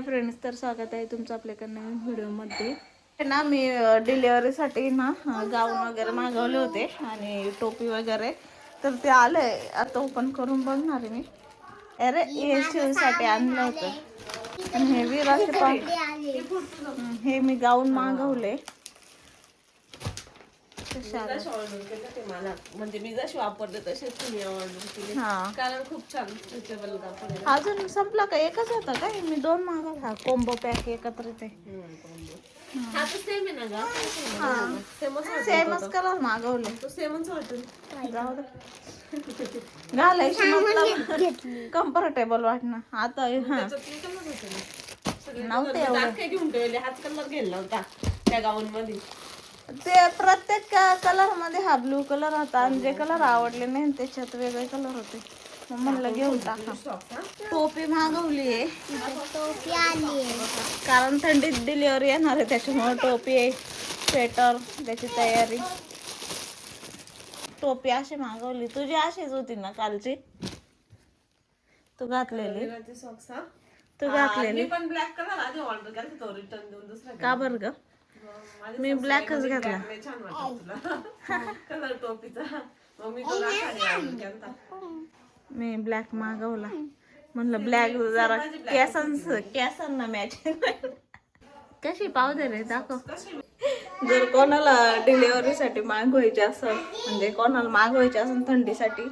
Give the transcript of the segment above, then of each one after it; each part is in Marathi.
हाय फ्रेंड्स तर स्वागत आहे तुमचं आपल्या नवीन व्हिडिओमध्ये. ना मी डिलिव्हरीसाठी ना गाऊन वगैरे मागवले होते आणि टोपी वगैरे. तर ते आलंय आता ओपन करून बघणार मी. अरे हे शिवसाठी आणलं होतं. आणि हे विराचे पाव हं, हे मी गाऊन मागवले. कसे आले? तशी ऑर्डर केलं ते मला म्हणजे मी जशी वापरते तुम्ही ऑर्डर केली. हा. कारण खूप छान स्ट्रेचेबल कापड आहे. अजून संपला का? एकच होता काय? मी दोन मागवला हा कोंबो पॅक एकत्रित आहे हा. तर सेम आहे ना गा? सेमच सेमच कलर मागवले. तो सेमच वाटेल जाऊ दे. घालायची मतलब कम्फर्टेबल वाटणं. आता हा नव्हते एवढं. काय घेऊन ठेवले. हाच कलर होता त्या गाऊन मध्ये ते प्रत्येक कलरमध्ये हा ब्लू कलर होता आणि जे कलर आवडले नाही त्याच्यात वेगळे कलर होते. मग म्हणलं घेऊन टाका. टोपी मागवली आहे. कारण थंडीत डिलिव्हरी येणार आहे त्याच्यामुळे टोपी आहे स्वेटर त्याची तयारी. टोपी अशी मागवली. तुझी अशीच होती ना कालची? तू घातलेली. तू घातलेली. पण ब्लॅक कलर आधी ऑर्डर केला तो रिटर्न देऊन दुसरा का बरं ग? मी ब्लॅकच घातला छान कलर टोपीचा. मग मी तुला साडी आणून केलता मी ब्लॅक मागवला. म्हणलं ब्लॅक जरा केसांच केसांना मॅच कशी पाव दे रे दाखव जर कोणाला डिलिव्हरीसाठी मागवायची असेल म्हणजे कोणाला मागवायची असेल थंडीसाठी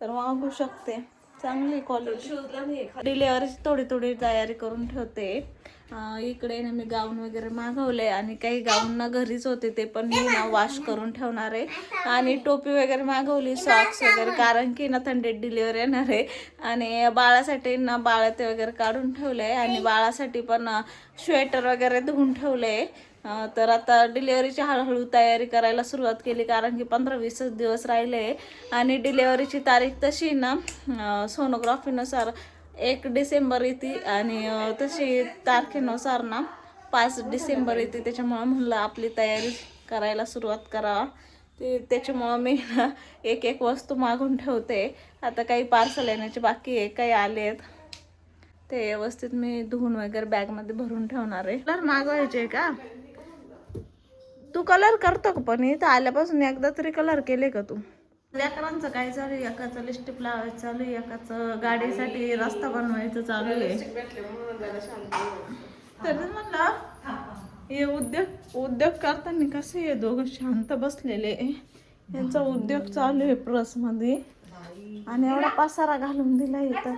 तर मागवू शकते. चांगली क्वालिटी शोधला नाही डिलिव्हरीची थोडी थोडी तयारी करून ठेवते. इकडे ना मी गाऊन वगैरे मागवले आणि काही गाऊन ना घरीच होते ते पण मी ना वॉश करून ठेवणार आहे. आणि टोपी वगैरे मागवली सॉक्स वगैरे कारण की ना थंडीत डिलिव्हरी येणार आहे. आणि बाळासाठी ना बाळ ते वगैरे काढून ठेवले आणि बाळासाठी पण स्वेटर वगैरे धुवून ठेवले तर आता डिलिव्हरीची हळूहळू तयारी करायला सुरुवात केली कारण की पंधरा वीसच दिवस राहिले. आणि डिलिव्हरीची तारीख तशी ना सोनोग्राफीनुसार एक डिसेंबर येते आणि तशी तारखेनुसार ना पाच डिसेंबर येते. त्याच्यामुळं म्हणलं आपली तयारी करायला सुरुवात करावा. ते त्याच्यामुळं मी ना एक एक वस्तू मागून ठेवते. आता काही पार्सल येण्याचे बाकी आहे काही आले आहेत ते व्यवस्थित मी धुवून वगैरे बॅगमध्ये भरून ठेवणार आहे. कलर मागवायचे का? तू कलर करतो का पण? इथं आल्यापासून एकदा तरी कलर केले का तू? लेकरांचं काय चालू आहे? एकाचं लिस्टिप लावायचं चालू आहे एकाचं गाडीसाठी रस्ता बनवायचं चालू आहे. तरी म्हणलं हे उद्योग उद्योग करताना कसे हे दोघं शांत बसलेले? यांचा उद्योग चालू आहे प्रेस मध्ये आणि एवढा पसारा घालून दिला इथं.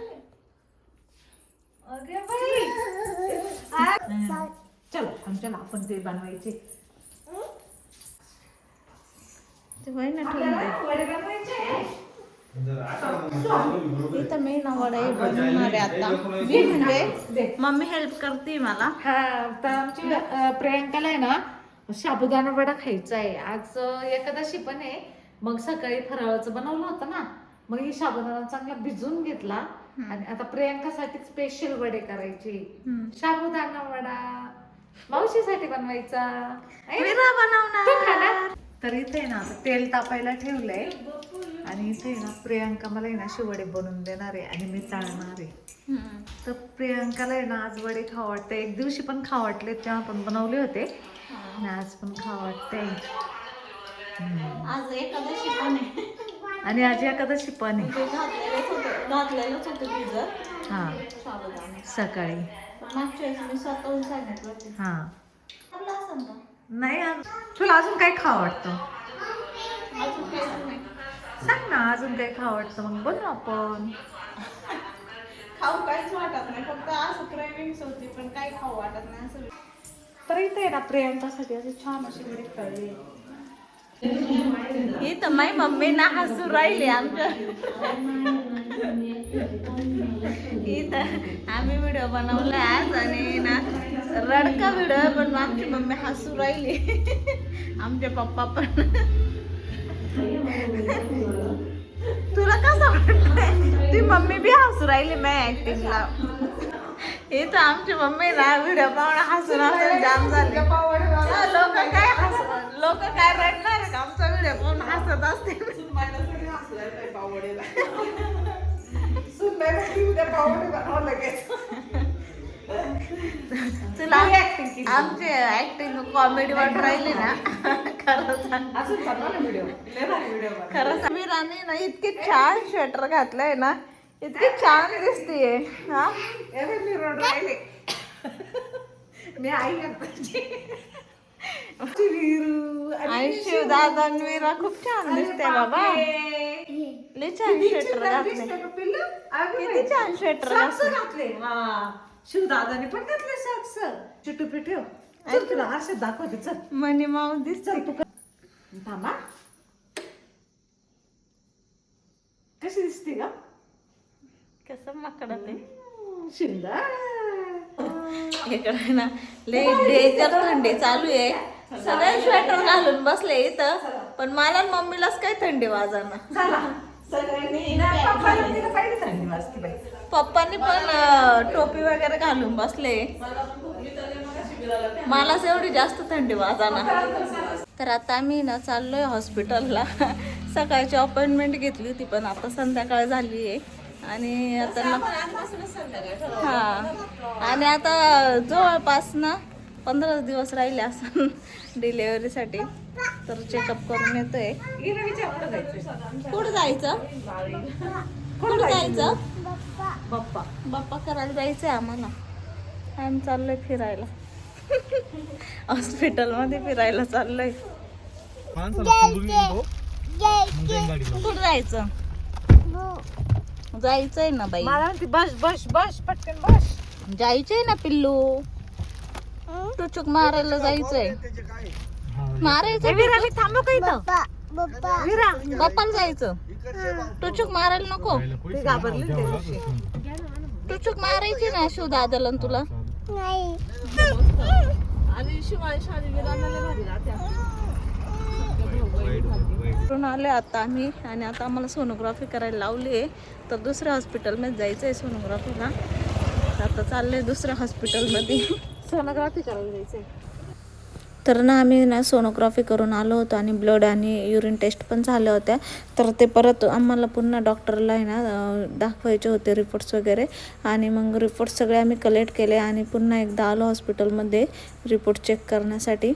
चलो आमच्याला आपण ते बनवायचे. ते होय ना ठेवून दे. इथं मी ना वडे बनवणार आहे आता. मी म्हणजे मम्मी हेल्प करते मला. हा तर आमची अ, प्रियंकाला आहे ना साबुदाणा वडा खायचा आहे. आज एकादशी पण आहे. मग सकाळी फराळाचं बनवलं होतं ना. मग ही साबुदाणा चांगला भिजून घेतला. आणि आता प्रियंकासाठी स्पेशल वडे करायचे. साबुदाणा वडा. मावशीसाठी बनवायचा. बनवणार. तर इथे ना आता तेल तापायला ठेवलंय. आणि इथे ना प्रियंका मला आहे ना असे वडे बनवून देणार आहे आणि मी तळणार आहे. तर प्रियंकाला आहे ना आज वडे खाऊ वाटते एक दिवशी पण खाऊ वाटले तेव्हा पण बनवले होते. आणि आज पण खाऊ वाटते आज एकादशी पण आहे. आणि आज एकादशी पण आहे. हा. सकाळी. हा. नाही तुला अजून काय खाऊ वाटतं? अजून काहीच नाही सांग ना अजून काय खाऊ वाटतं? मग बनवू आपण. खाऊ काहीच वाटत नाही. फक्त असं क्रेविंग्स होती पण काही खाऊ वाटत नाही असं. तर इथे आहे ना प्रियंकासाठी असे छान तळले ही तर माई मम्मी ना हसू राहिली आमच्या. इथं आम्ही व्हिडिओ बनवला आज आणि ना रडका व्हिडिओ पण आमची मम्मी हसू राहिली आमचे पप्पा पण तुला कसं वाटतंय ती मम्मी बी हसू राहिली मी ऍक्टिंगला हे तर आमची मम्मी ना व्हिडिओ पाहून हसून हसून जाम झाले लोक काय हस लोक काय रडणार आमचा व्हिडिओ पाहून हसत असते सुंदर तुला आमचे ऍक्टिंग कॉमेडी वाट राहिली ना. खरं सांग. अजून बनवा ना इतके छान स्वेटर घातलंय ना. इतकी छान दिसतीये. हा? मी राहिले. मी आई आणि आणि मीरा खूप छान दिसते बाबा. लय छान स्वेटर घातले किती छान स्वेटर घातले. शिवदादाने पण घातले सॉक्स चिटू पिठेव चल तुला आरशात दाखवते चल. मनी माऊस दिसते. चल तू. थांबा. कशी दिसते का कसं माकडं ते सुंदर. इकडे ना लय डेंजर थंडी चालू आहे. सगळे स्वेटर घालून बसले इथं. पण मला आणि मम्मीलाच काय थंडी वाजाना सगळ्यांनी पाहिजे थंडी वाजते बाई. पप्पांनी पण टोपी वगैरे घालून बसले. मलाच एवढी जास्त थंडी वाजाना. तर आता आम्ही ना चाललोय हॉस्पिटलला. सकाळची अपॉइंटमेंट घेतली होती पण आता संध्याकाळ झाली आहे. आणि आता ना हा. आणि आता जवळपास ना पंधरा दिवस राहिले असं डिलेवरीसाठी तर चेकअप करून येतोय. कुठं जायचं? कुठं जायचं? पप्पा बाप्पा. करायला जायचंय आम्हाला. आम्ही चाललोय फिरायला. हॉस्पिटलमध्ये फिरायला चाललोय. कुठं जायचं? जायचंय ना बाई. मला म्हणते बस बस बस पटकन बस. जायचंय ना पिल्लू. टुचूक मारायला जायचंय. मारायचं थांबू का इथं? बाप्पाला जायचं. टुचूक मारायला नको. टुचूक मारायची ना शिव दादाला तुला. आणि शिवाय करून आले आता आम्ही आणि आता आम्हाला सोनोग्राफी करायला लावली आहे. तर दुसऱ्या हॉस्पिटलमध्ये जायचं आहे सोनोग्राफीला. आता चाललंय दुसऱ्या हॉस्पिटलमध्ये. सोनोग्राफी करायला जायचंय. तर ना आम्ही ना सोनोग्राफी करून आलो होतो आणि ब्लड आणि युरिन टेस्ट पण झाल्या होत्या. तर ते परत आम्हाला पुन्हा डॉक्टरला आहे ना दाखवायचे होते रिपोर्ट्स वगैरे. आणि मग रिपोर्ट सगळे आम्ही कलेक्ट केले आणि पुन्हा एकदा आलो हॉस्पिटलमध्ये रिपोर्ट चेक करण्यासाठी.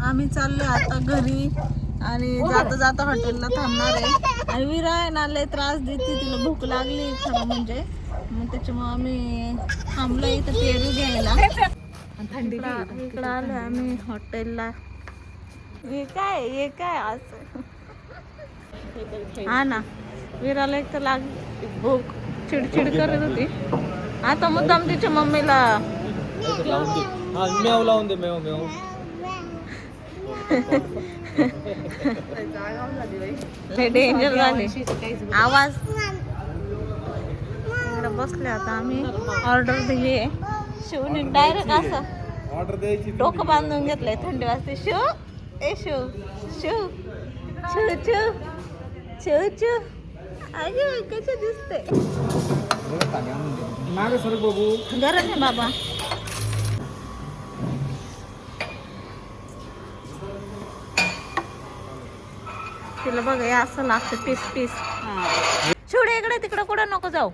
आम्ही चाललो आता घरी आणि जाता जाता हॉटेलला थांबणार आहे. आणि विरा आहे ना लय त्रास देते तिला भूक लागली खरं म्हणजे. मग त्याच्यामुळे आम्ही थांबलो इथं पेरू घ्यायला. थंडी इकडं इकडं आलो आम्ही हॉटेलला. हे काय हे काय असं? हा ना विराला एक तर लाग भूक चिडचिड करत होती. आता मुद्दाम तिच्या मम्मीला. हा मेव लावून दे मेव मेव लय डेंजर झाले. आवाज. इकडे बसले आता आम्ही. ऑर्डर दिली आहे शिवने डायरेक्ट असं. डोकं बांधून घेतलंय थंडी वाजते. शिव ए शिव शिव शिव शिव शिव शिव अगे कसे दिसते? सर बघू. गरज आहे बाबा. तिला बघ हे असं लागतं पीस पीस. शिवडे इकडे तिकडे कुठं नको जाऊ.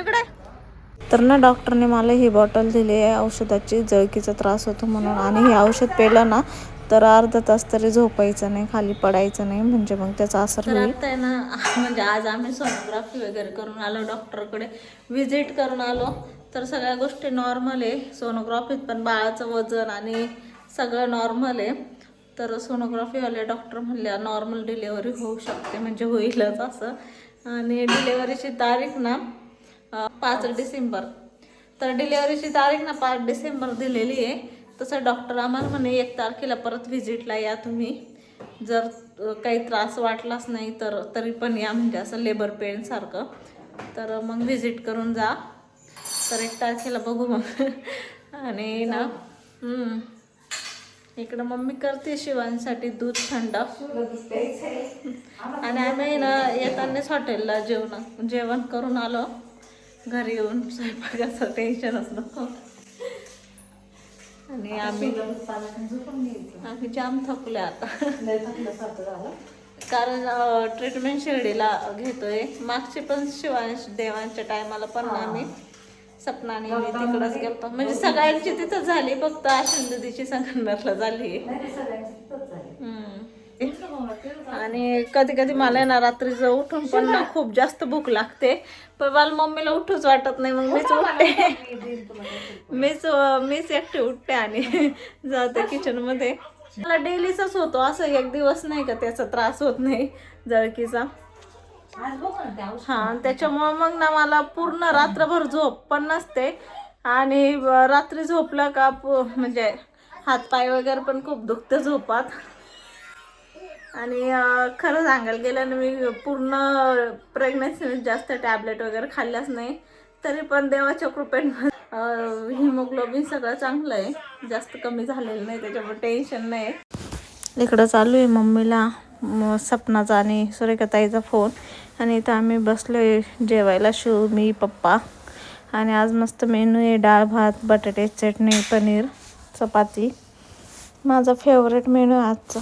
इकडे. तर ना डॉक्टरने मला ही बॉटल दिली आहे. औषधाची जळकीचा त्रास होतो म्हणून. आणि हे औषध पेलं ना तर अर्धा तास तरी झोपायचं नाही खाली पडायचं नाही. म्हणजे मग त्याचा असर होईल. ना म्हणजे आज आम्ही सोनोग्राफी वगैरे करून आलो डॉक्टरकडे व्हिजिट करून आलो. तर सगळ्या गोष्टी नॉर्मल आहे. सोनोग्राफीत पण बाळाचं वजन आणि सगळं नॉर्मल आहे. तर सोनोग्राफीवाले डॉक्टर म्हणल्या नॉर्मल डिलेवरी होऊ शकते म्हणजे होईलच असं. आणि डिलेवरीची तारीख ना पाच डिसेंबर. तर डिलेवरीची तारीख ना पाच डिसेंबर दिलेली आहे. तसं डॉक्टर आम्हाला म्हणे एक तारखेला परत व्हिजिटला या तुम्ही. जर काही त्रास वाटलाच नाही तर तरी पण या म्हणजे असं लेबर पेनसारखं तर मग व्हिजिट करून जा. तर एक तारखेला बघू मग. आणि ना. इकडं मम्मी करते शिवांसाठी दूध थंड. आणि आम्ही ना येतानाच हॉटेलला जेवण जेवण करून आलो. घरी येऊन स्वयंपाकाचं टेन्शनच नको. आणि आम्ही आम्ही जाम थकले आता कारण ट्रीटमेंट शिर्डीला घेतोय. मागचे पण शिवांश देवांच्या टायमाला पण आम्ही सपनाने मी तिकडच गेलतो म्हणजे सगळ्यांची तिथं झाली फक्त आशिंदीची संगमनेरला झाली. आणि कधी कधी मला आहे ना रात्रीचं उठून पण ना खूप जास्त भूक लागते. पण मला मम्मीला उठूच वाटत नाही मग मीच उठते. मीच मीच एकटी उठते आणि जाते किचनमध्ये मला डेलीचाच होतो असं एक दिवस नाही का त्याचा त्रास होत नाही जळकीचा. हा त्याच्यामुळे मग ना मला पूर्ण रात्रभर झोप पण नसते. आणि रात्री झोपलं का म्हणजे हातपाय वगैरे पण खूप दुखतं झोपात. आणि खरं सांगायला गेलं ना मी पूर्ण प्रेग्नन्सी जास्त टॅबलेट वगैरे खाल्ल्याच नाही. तरी पण देवाच्या कृपेनं हिमोग्लोबिन सगळं चांगलं आहे. जास्त कमी झालेलं नाही त्याच्यामुळे टेन्शन नाही. इकडं चालू आहे मम्मीला सपनाचा आणि सुरेखाताईचा फोन आणि इथं आम्ही बसलो आहे जेवायला शिव मी पप्पा. आणि आज मस्त मेनू आहे डाळ भात बटाटे चटणी पनीर चपाती. माझा फेवरेट मेनू आहे आजचा.